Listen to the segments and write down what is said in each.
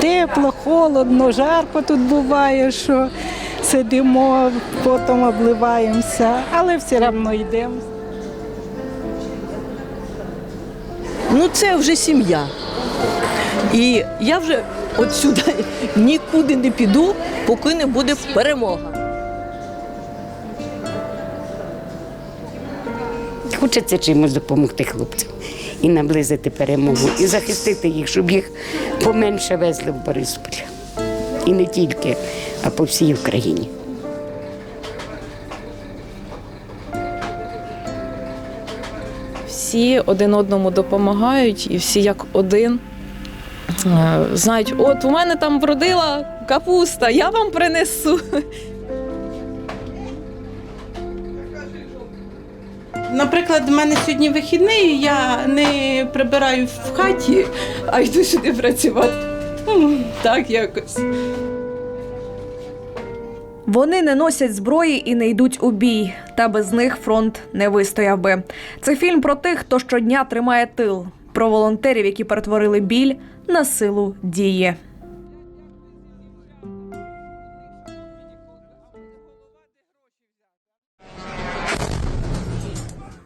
тепло, холодно, жарко тут буває, що сидимо, потім обливаємося, але все одно йдемо. Ну це вже сім'я. І я вже от сюди нікуди не піду, поки не буде перемога. Хочеться чимось допомогти хлопцям і наблизити перемогу, і захистити їх, щоб їх поменше везли в Борисполь. І не тільки, а по всій Україні. всі один одному допомагають, і всі як один е, знають, от у мене там вродила капуста, я вам принесу. Наприклад, в мене сьогодні вихідний, я не прибираю в хаті, а йду сюди працювати. Так якось. Вони не носять зброї і не йдуть у бій, та без них фронт не вистояв би. Це фільм про тих, хто щодня тримає тил, про волонтерів, які перетворили біль на силу дії.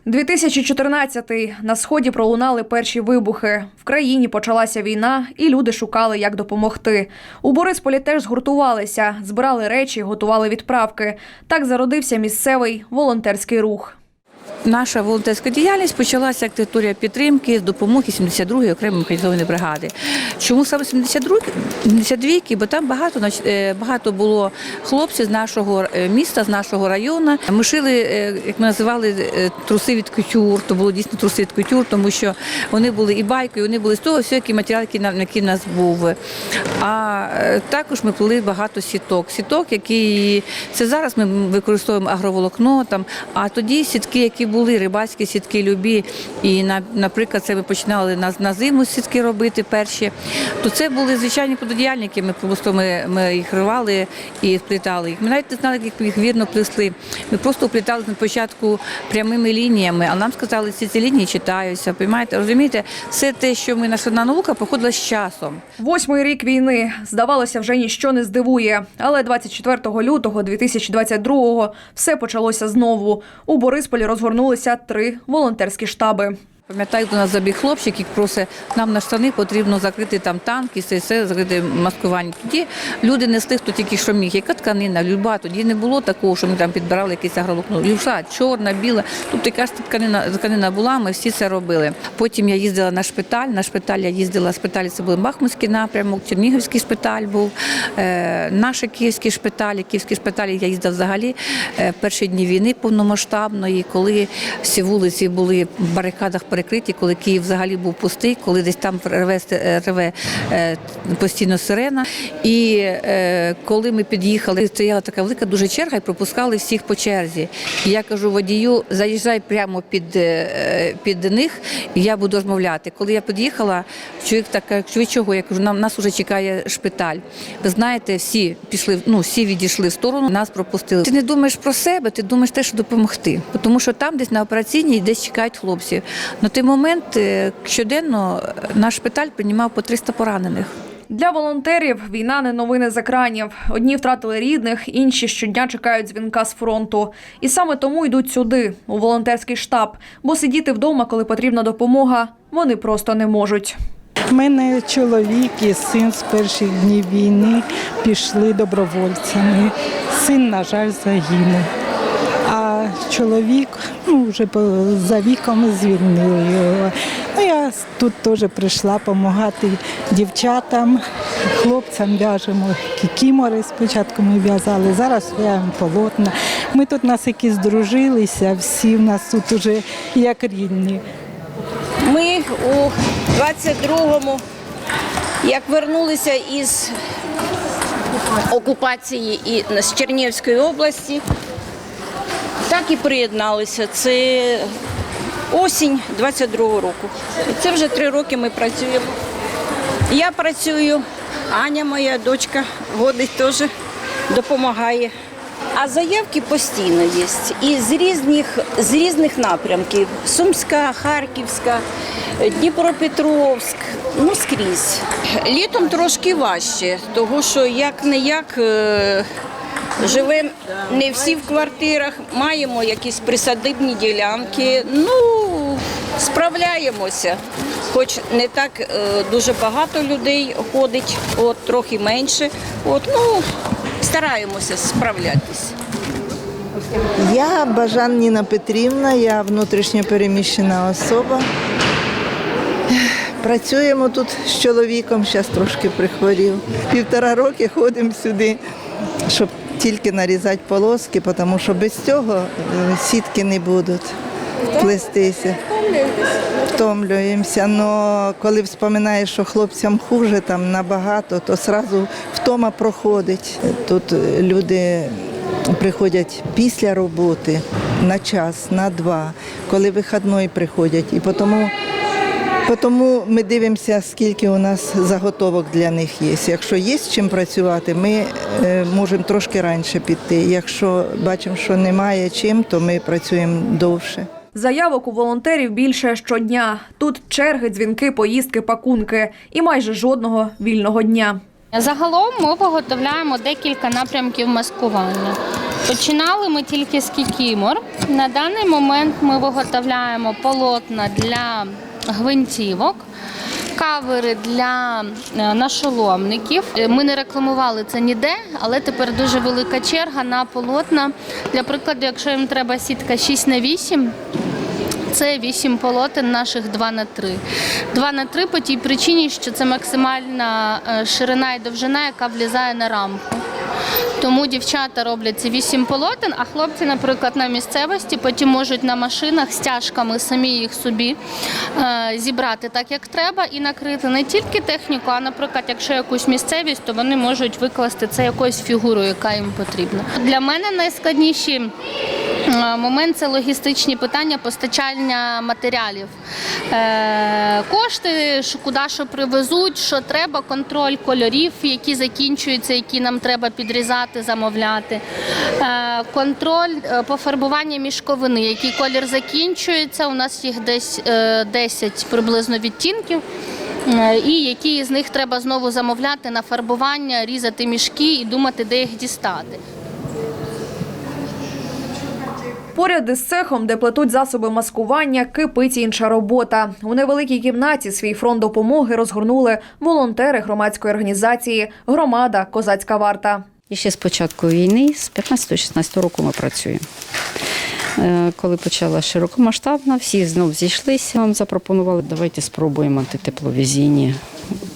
«2014. на сході пролунали перші вибухи. В країні почалася війна, і люди шукали, як допомогти. У Борисполі теж згуртувалися, збирали речі, готували відправки. Так зародився місцевий волонтерський рух. Наша волонтерська діяльність почалася як територія підтримки з допомоги 72-ї окремої механізованої бригади. Чому саме 72 72-ки? Бо там багато е, багато було хлопців з нашого е, міста, з нашого району. Ми шили, е, як ми називали, труси від кутюр. То було дійсно труси від кутюр, тому що вони були і байкою, вони були з того, всього, який матеріал, який в нас був. А також ми плели багато сіток. Сіток, які це зараз ми використовуємо агроволокно там. А тоді сітки, які були рибацькі сітки, любі, і наприклад, це ми починали на, на зиму сітки робити перші. То це були звичайні плододіяльники. Ми просто ми, ми їх рвали і вплітали їх. Ми навіть не знали, як їх вірно плести. Ми просто вплітали на початку прямими лініями, а нам сказали, ці ці лінії читаються. Поймаєте, розумієте, все те, що ми наша наука, проходила з часом. Восьмий рік війни здавалося, вже ніщо не здивує. Але 24 лютого 2022-го все почалося знову. У Борисполі розгорнулися три волонтерські штаби. Пам'ятаю, до нас забіг хлопчик, який просить, нам на штани потрібно закрити там танки, все, все закрити маскування. Тоді люди несли, хто тільки що міг. Яка тканина, люба, тоді не було такого, що ми там підбирали якийсь агролокно. Люша, чорна, біла. Тобто яка ж тканина, тканина була, ми всі це робили. Потім я їздила на шпиталь. На шпиталь я їздила, шпиталі це був Бахмутський напрямок, Чернігівський шпиталь був, е, наш київський шпиталь, київський шпиталь я їздила взагалі е, перші дні війни повномасштабної, коли всі вулиці були в барикадах перекриті, коли Київ взагалі був пустий, коли десь там реве, е, реве е, постійно сирена. І е, коли ми під'їхали, стояла така велика дуже черга і пропускали всіх по черзі. Я кажу водію, заїжджай прямо під, під них, і я буду розмовляти. Коли я під'їхала, чоловік так каже, «Ви чого? Я кажу, нам нас вже чекає шпиталь. Ви знаєте, всі пішли, ну всі відійшли в сторону, нас пропустили. Ти не думаєш про себе, ти думаєш те, що допомогти. Тому що там, десь на операційній, десь чекають хлопців. На той момент е, щоденно наш шпиталь приймав по 300 поранених. Для волонтерів війна не новини з екранів. Одні втратили рідних, інші щодня чекають дзвінка з фронту. І саме тому йдуть сюди, у волонтерський штаб, бо сидіти вдома, коли потрібна допомога, вони просто не можуть. У мене чоловік і син з перших днів війни пішли добровольцями. Син, на жаль, загинув. Чоловік ну, вже за віком звільнили його. Ну, я тут теж прийшла допомагати дівчатам, хлопцям в'яжемо кікімори. Спочатку ми в'язали, зараз в'яжемо полотна. Ми тут нас якісь здружилися, всі в нас тут уже як рідні. Ми у 22-му, як вернулися із окупації і з Чернігівської області, так і приєдналися. Це осінь 22-го року. Це вже три роки ми працюємо. Я працюю, Аня, моя дочка, водить теж допомагає. А заявки постійно є. І з різних, з різних напрямків: Сумська, Харківська, Дніпропетровськ, ну скрізь. Літом трошки важче, тому що як не як. Живемо не всі в квартирах, маємо якісь присадибні ділянки. Ну, справляємося. Хоч не так е, дуже багато людей ходить, от трохи менше. От, ну, стараємося справлятися. Я Бажан Ніна Петрівна, я внутрішньо переміщена особа. Працюємо тут з чоловіком, зараз трошки прихворів. Півтора роки ходимо сюди, щоб тільки нарізати полоски, тому що без цього е, сітки не будуть плестися. Втомлюємося, але коли вспоминаєш, що хлопцям хуже там набагато, то одразу втома проходить. Тут е, люди приходять після роботи на час, на два, коли вихідної приходять. І тому, тому ми дивимося, скільки у нас заготовок для них є. Якщо є з чим працювати, ми е, можемо трошки раніше піти. Якщо бачимо, що немає чим, то ми працюємо довше. Заявок у волонтерів більше щодня. Тут черги, дзвінки, поїздки, пакунки і майже жодного вільного дня. Загалом ми виготовляємо декілька напрямків маскування. Починали ми тільки з кікімор. На даний момент ми виготовляємо полотна для гвинтівок. Кавери для е, нашоломників. Е, Ми не рекламували це ніде, але тепер дуже велика черга на полотна. Для прикладу, якщо їм треба сітка 6 на 8 це 8 полотен наших 2 на 3. 2 на 3 по тій причині, що це максимальна е, ширина і довжина, яка влізає на рамку. Тому дівчата роблять ці вісім полотен, а хлопці, наприклад, на місцевості потім можуть на машинах стяжками самі їх собі е, зібрати так, як треба, і накрити не тільки техніку, а, наприклад, якщо якусь місцевість, то вони можуть викласти це якоюсь фігурою, яка їм потрібна. Для мене найскладніші Момент це логістичні питання постачання матеріалів. Е, Кошти, куди що привезуть, що треба, контроль кольорів, які закінчуються, які нам треба підрізати, замовляти. Е, Контроль е, пофарбування мішковини, який колір закінчується. У нас їх десь е, 10 приблизно відтінків. Е, І які з них треба знову замовляти на фарбування, різати мішки і думати, де їх дістати. Поряд із цехом, де плетуть засоби маскування, кипить інша робота. У невеликій кімнаті свій фронт допомоги розгорнули волонтери громадської організації Громада Козацька варта. І ще з початку війни, з 15-16 року ми працюємо. Е, Коли почала широкомасштабна, всі знов зійшлися. Нам запропонували, давайте спробуємо антитепловізійні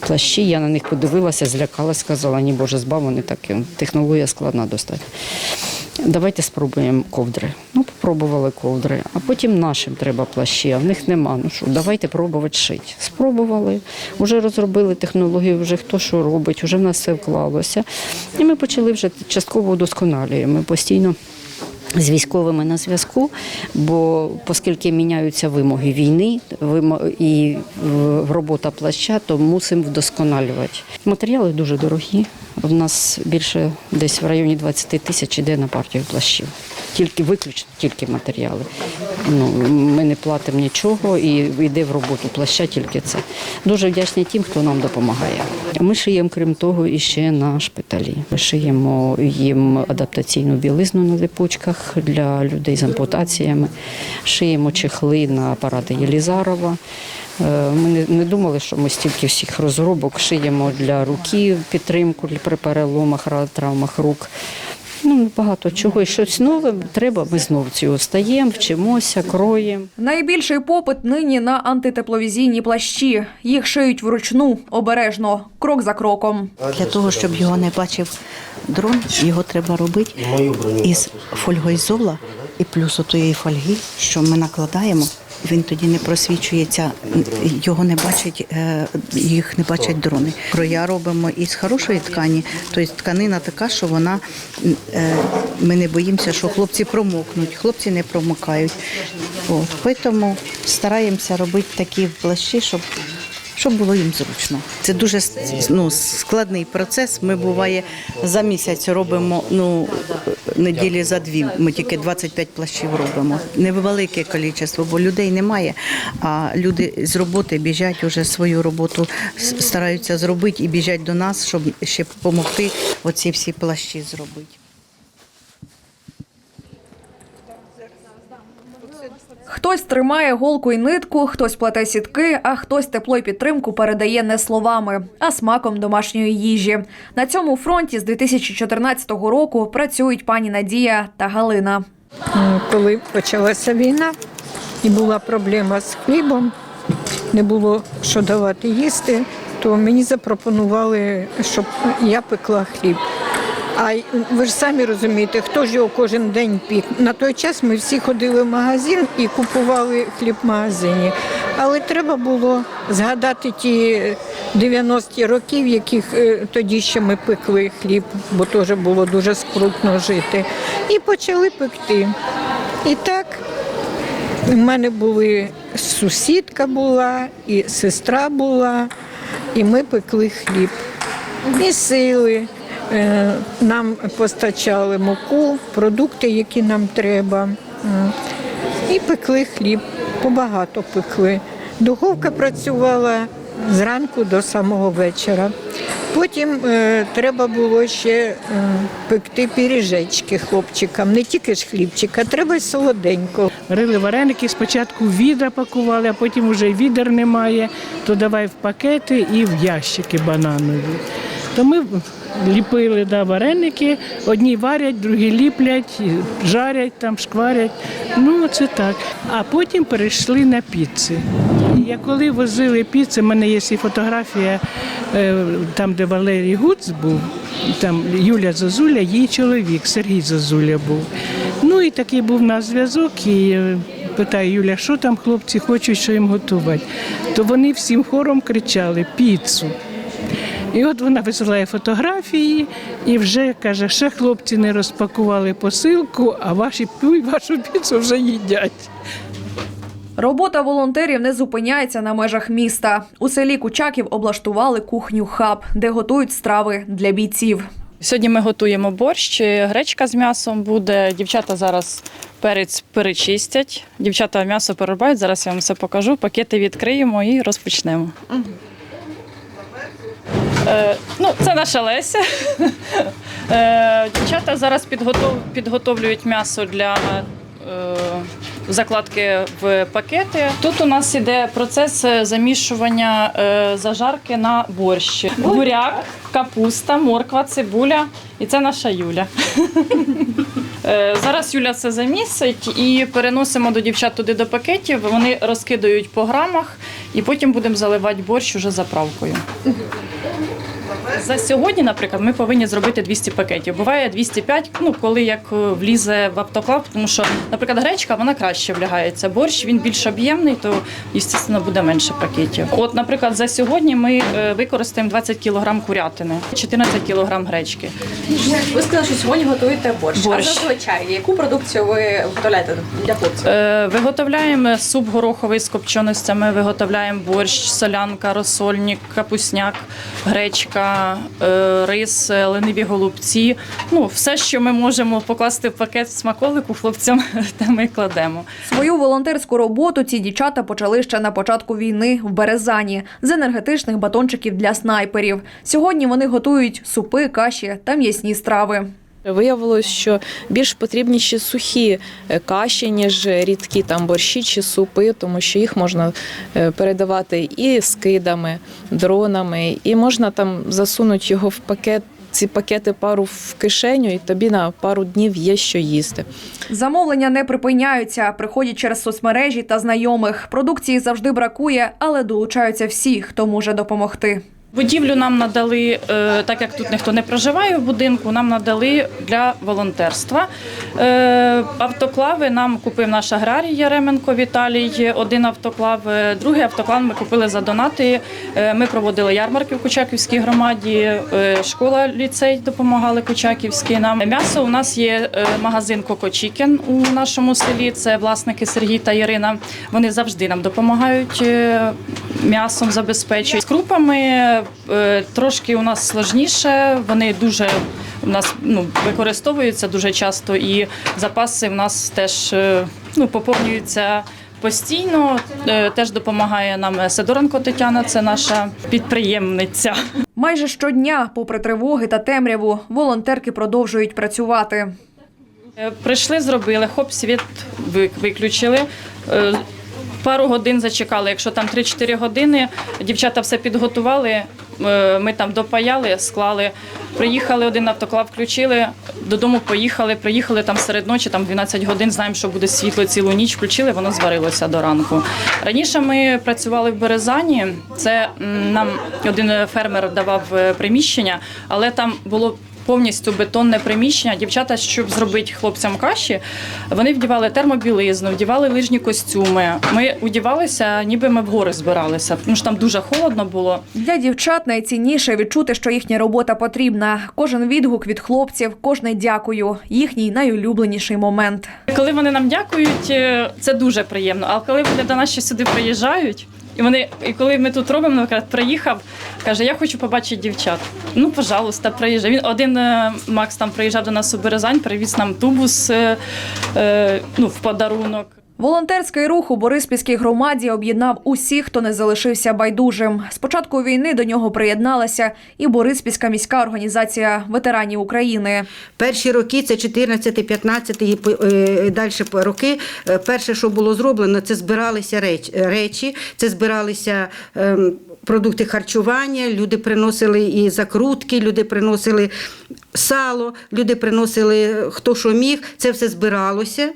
плащі. Я на них подивилася, злякалась, сказала, ні Боже, збав, вони так, технологія складна достатньо. Давайте спробуємо ковдри. Ну, попробували ковдри, а потім нашим треба плащі, а в них нема. Ну що, давайте пробувати шити. Спробували, вже розробили технологію, вже хто що робить, вже в нас все вклалося. І ми почали вже частково удосконалюємо. Ми постійно з військовими на зв'язку, бо оскільки міняються вимоги війни і е, робота плаща, то мусимо вдосконалювати. Матеріали дуже дорогі. У нас більше десь в районі 20 тисяч іде на партію плащів. Тільки виключно тільки матеріали. Ну, ми не платимо нічого і йде в роботу плаща тільки це. Дуже вдячні тим, хто нам допомагає. Ми шиємо, крім того, і ще на шпиталі. Ми шиємо їм адаптаційну білизну на липучках для людей з ампутаціями, шиємо чехли на апарати Єлізарова. Е, Ми не, думали, що ми стільки всіх розробок шиємо для руки, підтримку при переломах, травмах рук. Ну, багато чого. І щось нове треба, ми знову цього стаємо, вчимося, кроємо. Найбільший попит нині на антитепловізійні плащі. Їх шиють вручну, обережно, крок за кроком. Для того, щоб його не бачив дрон, його треба робити із фольгоізола і плюс отої фольги, що ми накладаємо. Він тоді не просвічується, його не бачать, е, їх не бачать дрони. Кроя робимо із хорошої ткані, тобто тканина така, що вона е, ми не боїмося, що хлопці промокнуть, хлопці не промокають. От тому стараємося робити такі плащі, щоб, щоб було їм зручно. Це дуже ну, складний процес. Ми буває за місяць робимо ну, неділі за дві. Ми тільки 25 плащів робимо. Невелике кількість, бо людей немає. А люди з роботи біжать уже свою роботу, стараються зробити і біжать до нас, щоб ще допомогти оці всі плащі зробити. Хтось тримає голку і нитку, хтось плете сітки, а хтось тепло й підтримку передає не словами, а смаком домашньої їжі. На цьому фронті з 2014 року працюють пані Надія та Галина. Коли почалася війна і була проблема з хлібом, не було що давати їсти, то мені запропонували, щоб я пекла хліб. А ви ж самі розумієте, хто ж його кожен день пік. На той час ми всі ходили в магазин і купували хліб в магазині. Але треба було згадати ті 90-ті роки, в яких е, тоді ще ми пекли хліб, бо теж було дуже скрутно жити. І почали пекти. І так у мене були сусідка була, і сестра була, і ми пекли хліб. І сили. Е, Нам постачали муку, продукти, які нам треба. І пекли хліб, побагато пекли. Духовка працювала зранку до самого вечора. Потім е, треба було ще е, пекти пиріжечки хлопчикам, не тільки ж хлібчик, а треба й солоденько. Варили вареники, спочатку відра пакували, а потім вже відер немає, то давай в пакети і в ящики бананові. То ми ліпили да, вареники, одні варять, другі ліплять, жарять, там, шкварять. Ну, це так. А потім перейшли на піци. Я коли возили піци, в мене є і фотографія е, там, де Валерій Гуц був, там Юля Зозуля, її чоловік Сергій Зозуля був. Ну і такий був на зв'язок. І е, питаю Юля, що там хлопці хочуть, що їм готувати. То вони всім хором кричали піцу. І от вона висилає фотографії і вже каже, ще хлопці не розпакували посилку, а ваші вашу піцу вже їдять. Робота волонтерів не зупиняється на межах міста. У селі Кучаків облаштували кухню хаб, де готують страви для бійців. Сьогодні ми готуємо борщ, гречка з м'ясом буде. Дівчата зараз перець перечистять. Дівчата м'ясо перерубають. Зараз я вам все покажу. Пакети відкриємо і розпочнемо. Е, ну, це наша Леся. Е, дівчата зараз підготов, підготовлюють м'ясо для е, закладки в пакети. Тут у нас іде процес е, замішування е, зажарки на борщ. Буряк, капуста, морква, цибуля. І це наша Юля. Зараз Юля це замісить і переносимо до дівчат туди до пакетів. Вони розкидають по грамах і потім будемо заливати борщ уже заправкою. За сьогодні, наприклад, ми повинні зробити 200 пакетів. Буває 205, ну коли як е, влізе в автоклав, тому що, наприклад, гречка вона краще влягається. Борщ він більш об'ємний, то звісно буде менше пакетів. От, наприклад, за сьогодні ми е, використаємо 20 кг курятини, 14 кг гречки. Ви сказали, що сьогодні готуєте борщ. Борщ. А зазвичай яку продукцію ви виготовляєте для хлопців? Е, Виготовляємо суп гороховий з копченостями, виготовляємо борщ, солянка, розсольник, капусняк, гречка, е, рис, лениві голубці. Ну, все, що ми можемо покласти в пакет смаколику хлопцям, те ми кладемо. Свою волонтерську роботу ці дівчата почали ще на початку війни в Березані з енергетичних батончиків для снайперів. Сьогодні вони готують супи, каші та м'ясні страви. Виявилось, що більш потрібні ще сухі е, каші, ніж рідкі там борщі чи супи, тому що їх можна е, передавати і скидами, дронами, і можна там засунути його в пакет. Ці пакети пару в кишеню, і тобі на пару днів є що їсти. Замовлення не припиняються, приходять через соцмережі та знайомих. Продукції завжди бракує, але долучаються всі, хто може допомогти. Будівлю нам надали, е, так як тут ніхто не проживає в будинку, нам надали для волонтерства. Е, Автоклави нам купив наш аграрій Яременко Віталій. Один автоклав, е, другий автоклав ми купили за донати. Ми проводили ярмарки в Кучаківській громаді, школа, ліцей допомагали Кучаківській нам. М'ясо у нас є магазин Коко Чікен у нашому селі. Це власники Сергій та Ірина. Вони завжди нам допомагають м'ясом забезпечують. З крупами трошки у нас сложніше. Вони дуже у нас ну, використовуються дуже часто, і запаси в нас теж е, ну, поповнюються. Постійно Е, теж допомагає нам Сидоренко Тетяна, це наша підприємниця. Майже щодня, попри тривоги та темряву, волонтерки продовжують працювати. Е, Прийшли, зробили, хоп, світ виключили. Пару годин зачекали. Якщо там 3-4 години, дівчата все підготували. е, Ми там допаяли, склали. Приїхали один автоклав, включили, додому поїхали. Приїхали там серед ночі, там 12 годин. Знаємо, що буде світло цілу ніч. Включили, воно зварилося до ранку. Раніше ми працювали в Березані. Це нам один фермер давав е, приміщення, але там було повністю бетонне приміщення. Дівчата, щоб зробити хлопцям каші, вони вдівали термобілизну, вдівали лижні костюми. Ми одівалися, ніби ми в гори збиралися, тому що там дуже холодно було. Для дівчат найцінніше відчути, що їхня робота потрібна. Кожен відгук від хлопців, кожне дякую. Їхній найулюбленіший момент. Коли вони нам дякують, е, це дуже приємно. А коли вони до нас ще сюди приїжджають, і вони, і коли ми тут робимо, наприклад, приїхав, каже, я хочу побачити дівчат. Ну, пожалуйста, приїжджай. Він один е, Макс там приїжджав до нас у Березань, привіз нам тубус е, е, ну, в подарунок. Волонтерський рух у Бориспільській громаді об'єднав усіх, хто не залишився байдужим. З початку війни до нього приєдналася і Бориспільська міська організація ветеранів України. Перші роки, це 14, 15 і е, далі роки. е, Перше, що було зроблено, це збиралися реч- речі, це збиралися. Продукти харчування, люди приносили і закрутки, люди приносили сало, люди приносили хто що міг, це все збиралося.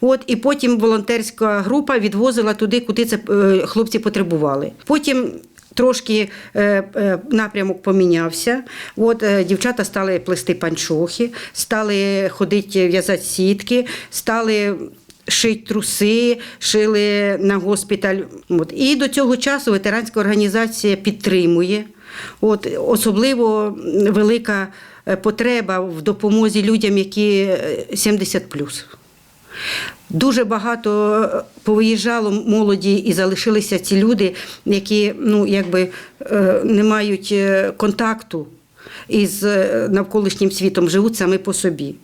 От, і потім волонтерська група відвозила туди, куди це е, хлопці потребували. Потім Трошки е, е, напрямок помінявся. От, е, дівчата стали плести панчохи, стали ходити в'язати сітки, стали шити труси, шили на госпіталь. От. І до цього часу ветеранська організація підтримує. От, особливо велика е, потреба в допомозі людям, які е, 70 Дуже багато е, повиїжджало молоді і залишилися ці люди, які ну, якби, е, не мають е, контакту із е, навколишнім світом, живуть самі по собі.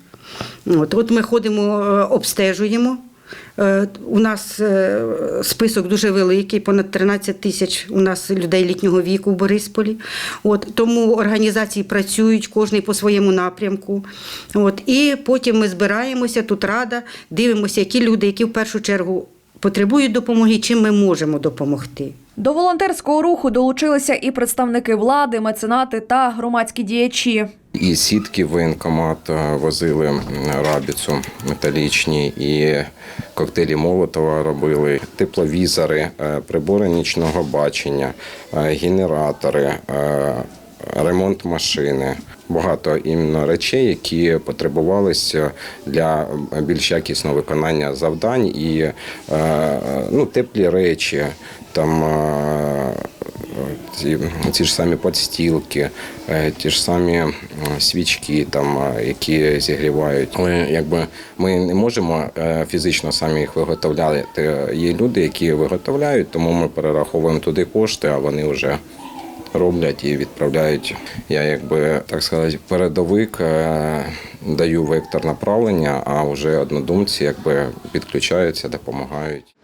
От, от ми ходимо, е, обстежуємо. Е, У нас е, список дуже великий, понад 13 тисяч у нас людей літнього віку в Борисполі. От, тому організації працюють, кожний по своєму напрямку. От, і потім ми збираємося, тут рада, дивимося, які люди, які в першу чергу потребують допомоги, чим ми можемо допомогти. До волонтерського руху долучилися і представники влади, меценати та громадські діячі. І сітки воєнкомат е, возили рабіцу металічні, і коктейлі Молотова робили, тепловізори, е, прибори нічного бачення, е, генератори, ремонт машини. Багато іменно речей, які потребувалися для більш якісного виконання завдань і е, ну, теплі речі, там е, ці, ці ж самі подстілки, е, ті ж самі свічки, там, е, які зігрівають. Але якби ми не можемо е, фізично самі їх виготовляти. Є люди, які виготовляють, тому ми перераховуємо туди кошти, а вони вже роблять і відправляють. Я якби так сказати, передовик е, даю вектор направлення, а вже однодумці якби підключаються, допомагають.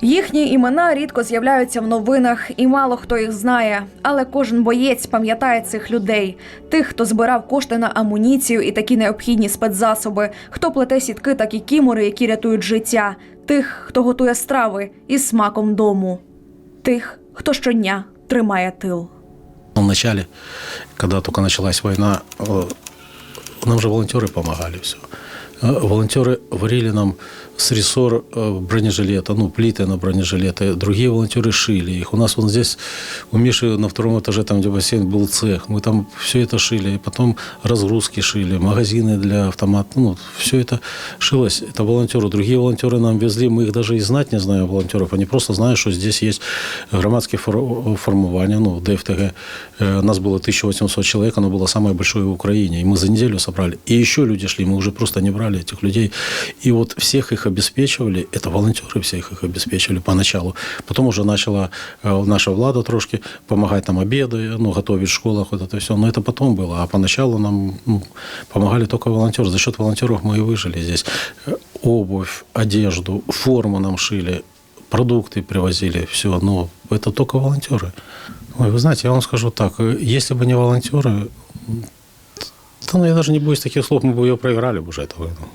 Їхні імена рідко з'являються в новинах, і мало хто їх знає. Але кожен боєць пам'ятає цих людей: тих, хто збирав кошти на амуніцію і такі необхідні спецзасоби, хто плете сітки та кікімори, які рятують життя, тих, хто готує страви із смаком дому, тих, хто щодня тримає тил. В начале, когда только началась война, э, нам же волонтеры помогали все. э, волонтеры варили нам с рессор э, бронежилета, ну, плиты на бронежилеты. Другие волонтеры шили их. У нас вон здесь, у Миши на втором этаже, там, где бассейн, был цех. Мы там все это шили. И потом разгрузки шили, магазины для автомата. Ну, все это шилось. Это волонтеры. Другие волонтеры нам везли. Мы их даже и знать не знаем, волонтеров. Они просто знают, что здесь есть громадские фор- формирования, ну, ДФТГ. Э, Нас было 1800 человек, оно было самое большое в Украине. И мы за неделю собрали. И еще люди шли, мы уже просто не брали этих людей. И вот всех их обеспечивали, это волонтеры всех их обеспечивали поначалу. Потом уже начала э, наша влада трошки помогать там обеды, ну, готовить в школах, вот это все. Но это потом было. А поначалу нам ну, помогали только волонтеры. За счет волонтеров мы и выжили здесь. Э, Обувь, одежду, форму нам шили, продукты привозили, все. Но это только волонтеры. Ой, вы знаете, я вам скажу так, э, если бы не волонтеры, то ну, я даже не боюсь таких слов, мы бы ее проиграли бы уже эту войну.